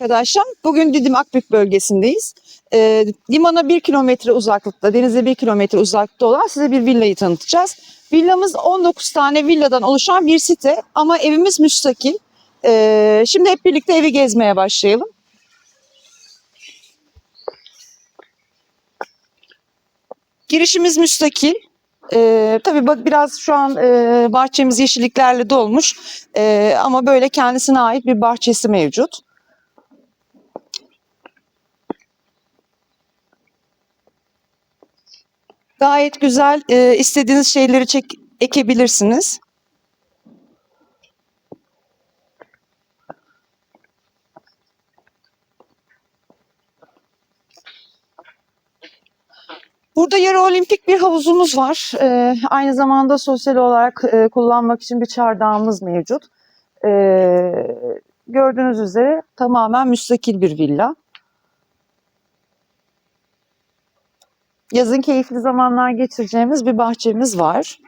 Arkadaşlar bugün Didim Akbük bölgesindeyiz. Ee, limana bir kilometre uzaklıkta, denize bir kilometre uzaklıkta olan size bir villayı tanıtacağız. Villamız 19 tane villadan oluşan bir site ama evimiz müstakil. Ee, şimdi hep birlikte evi gezmeye başlayalım. Girişimiz müstakil. Ee, tabii bak biraz şu an e, bahçemiz yeşilliklerle dolmuş Ee, ama böyle kendisine ait bir bahçesi mevcut. Gayet güzel. e, istediğiniz şeyleri çek, ekebilirsiniz. Burada yarı olimpik bir havuzumuz var. E, aynı zamanda sosyal olarak e, kullanmak için bir çardağımız mevcut. E, gördüğünüz üzere tamamen müstakil bir villa. Yazın keyifli zamanlar geçireceğimiz bir bahçemiz var.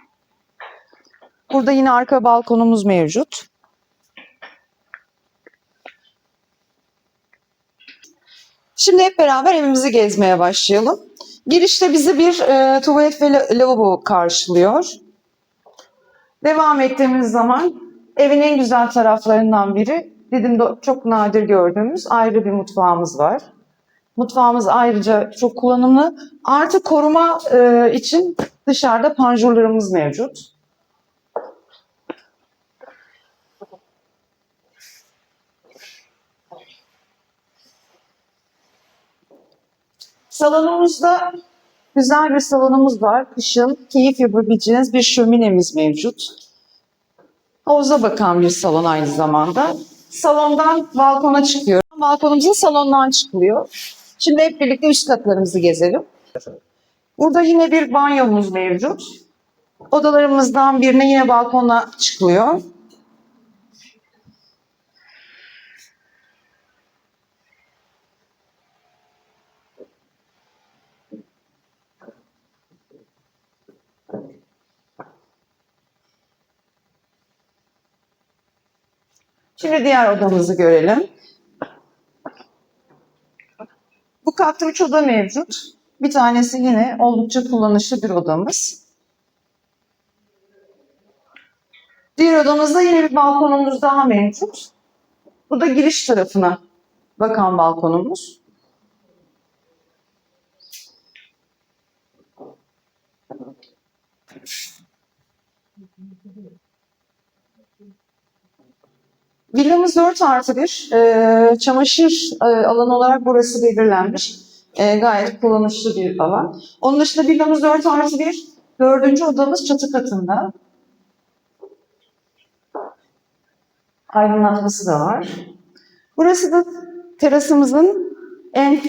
Burada yine arka balkonumuz mevcut. Şimdi hep beraber evimizi gezmeye başlayalım. Girişte bizi bir e, tuvalet ve la- lavabo karşılıyor. Devam ettiğimiz zaman evin en güzel taraflarından biri dedim çok nadir gördüğümüz ayrı bir mutfağımız var. Mutfağımız ayrıca çok kullanımlı. Artı koruma e, için dışarıda panjurlarımız mevcut. Salonumuzda güzel bir salonumuz var. Kışın keyif yapabileceğiniz bir şöminemiz mevcut. Havuza bakan bir salon aynı zamanda. Salondan balkona çıkıyor. Balkonumuzun salondan çıkılıyor. Şimdi hep birlikte üst katlarımızı gezelim. Burada yine bir banyomuz mevcut. Odalarımızdan birine yine balkona çıkılıyor. Şimdi diğer odamızı görelim. Bu katta üç oda mevcut. Bir tanesi yine oldukça kullanışlı bir odamız. Diğer odamızda yine bir balkonumuz daha mevcut. Bu da giriş tarafına bakan balkonumuz. Villamız 4 artı 1. Ee, çamaşır e, alanı olarak burası belirlenmiş. Ee, gayet kullanışlı bir alan. Onun dışında villamız 4 artı 1. Dördüncü odamız çatı katında. Aydınlatması da var. Burası da terasımızın en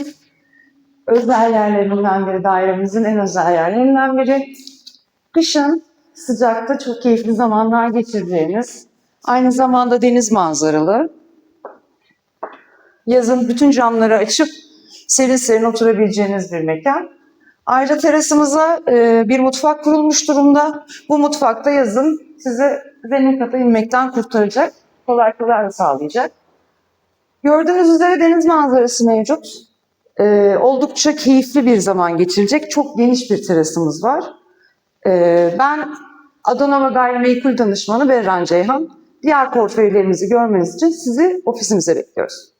özel yerlerinden biri, dairemizin en özel yerlerinden biri. Kışın sıcakta çok keyifli zamanlar geçireceğiniz, aynı zamanda deniz manzaralı, yazın bütün camları açıp serin serin oturabileceğiniz bir mekan. Ayrıca terasımıza e, bir mutfak kurulmuş durumda. Bu mutfakta yazın size zemin kata inmekten kurtaracak, kolaylıklar sağlayacak. Gördüğünüz üzere deniz manzarası mevcut. E, oldukça keyifli bir zaman geçirecek çok geniş bir terasımız var. E, ben Adana ve Gayrimenkul Danışmanı Berran Ceyhan. Diğer portföylerimizi görmeniz için sizi ofisimize bekliyoruz.